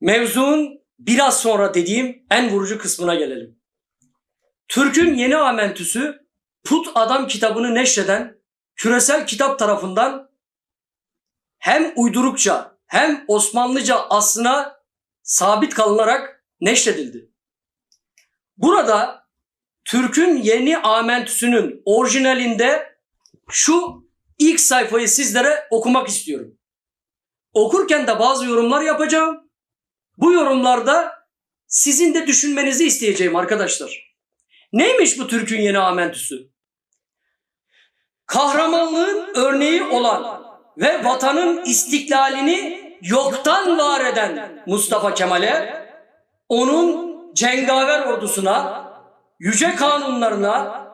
mevzuun biraz sonra dediğim en vurucu kısmına gelelim. Türk'ün yeni amentüsü Put Adam kitabını neşreden küresel kitap tarafından hem uydurukça hem Osmanlıca aslına sabit kalınarak neşredildi. Burada Türk'ün yeni amentüsünün orijinalinde şu ilk sayfayı sizlere okumak istiyorum. Okurken de bazı yorumlar yapacağım. Bu yorumlarda sizin de düşünmenizi isteyeceğim arkadaşlar. Neymiş bu Türk'ün yeni amentüsü? Kahramanlığın örneği olan ve vatanın istiklalini yoktan var eden Mustafa Kemal'e, onun cengaver ordusuna, yüce kanunlarına,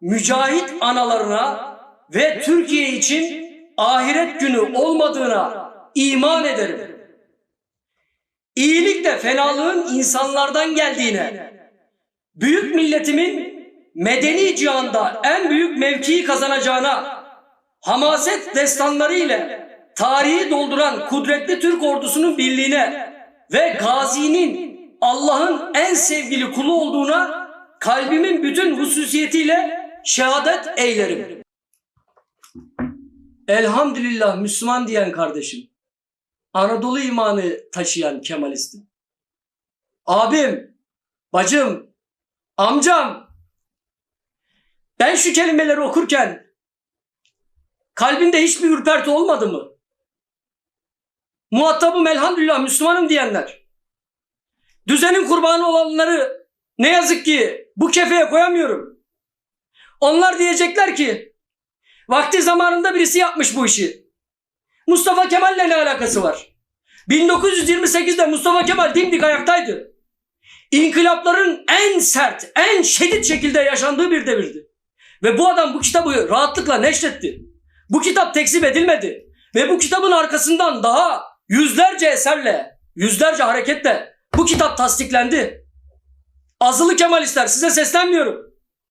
mücahit analarına ve Türkiye için ahiret günü olmadığına iman ederim. İyilikle fenalığın insanlardan geldiğine, büyük milletimin medeni cihanda en büyük mevkiyi kazanacağına, hamaset destanları ile tarihi dolduran kudretli Türk ordusunun birliğine ve gazinin Allah'ın en sevgili kulu olduğuna kalbimin bütün hususiyetiyle şehadet eylerim. Elhamdülillah Müslüman diyen kardeşim. Anadolu imanı taşıyan Kemalistim. Abim, bacım, amcam. Ben şu kelimeleri okurken kalbinde hiçbir ürperti olmadı mı? Muhatabım elhamdülillah Müslümanım diyenler. Düzenin kurbanı olanları ne yazık ki bu kefeye koyamıyorum. Onlar diyecekler ki vakti zamanında birisi yapmış bu işi. Mustafa Kemal'le ne alakası var? 1928'de Mustafa Kemal dimdik ayaktaydı. İnkılapların en sert, en şiddet şekilde yaşandığı bir devirdi. Ve bu adam bu kitabı rahatlıkla neşretti. Bu kitap tekzip edilmedi. Ve bu kitabın arkasından daha yüzlerce eserle, yüzlerce hareketle bu kitap tasdiklendi. Azılı Kemalistler size seslenmiyorum.